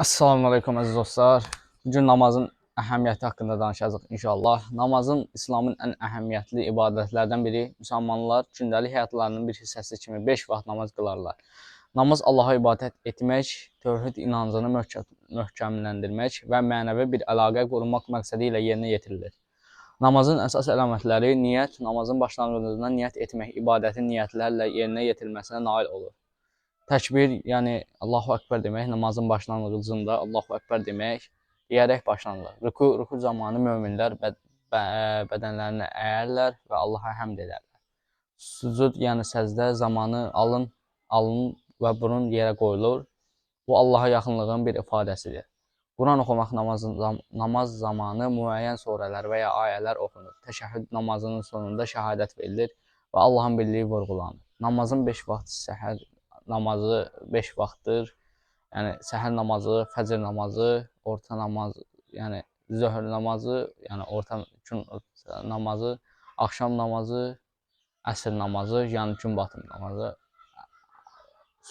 Assalamu aleykum əziz dostlar. Bu gün namazın əhəmiyyəti haqqında danışacağıq inşallah. Namazın İslamın ən əhəmiyyətli ibadətlərdən biri. Müsəlmanlar gündəlik həyatlarının bir hissəsi kimi 5 vaxt namaz qılarlar. Namaz Allaha ibadət etmək, tövhid inancını möhkəm, möhkəmləndirmək və mənəvi bir əlaqə qurmaq məqsədi ilə yerinə yetirilir. Namazın əsas əlamətləri niyyət, namazın başlanğıcında niyyət etmək, ibadətin niyyətlərlə yerinə yetirilməsinə nail olur. Təkbir, yəni Allahu Əkbər demək, namazın başlanğıcında Allahu Əkbər demək deyərək başlanılır. Ruku, ruku zamanı möminlər bəd bə bədənlərini əyərlər və Allaha həmd edərlər. Sucud, yəni səcdə zamanı alın, alın və burun yerə qoyulur. Bu Allaha yaxınlığın bir ifadəsidir. Quran oxumaq namazın, namaz zamanı müəyyən surələr və ya ayələr oxunur. Təşəhhüd namazının sonunda şəhadət verilir və Allahın birliyi vurğulanır. Namazın 5 vaxt səhər namazı 5 vaxtdır. Yəni səhər namazı, fəcr namazı, orta namaz, yəni zöhr namazı, yəni orta gün namazı, axşam namazı, əsr namazı, yəni gün batım namazı,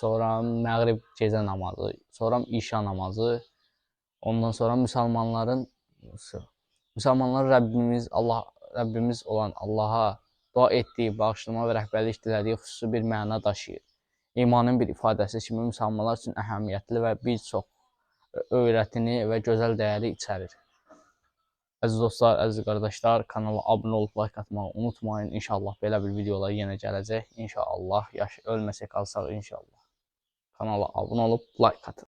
sonra məğrib gecə namazı, sonra işa namazı, ondan sonra müsəlmanların müsəlmanlar Rəbbimiz Allah Rəbbimiz olan Allaha dua etdiyi, bağışlama və rəhbərlik dilədiyi xüsusi bir məna daşıyır imanın bir ifadəsi kimi müsəlmanlar üçün əhəmiyyətli və bir çox öyrətini və gözəl dəyəri içərir. Əziz dostlar, əziz qardaşlar, kanala abunə olub like atmağı unutmayın. İnşallah belə bir videolar yenə gələcək. İnşallah yaş ölməsək qalsaq inşallah. Kanala abunə olub like atın.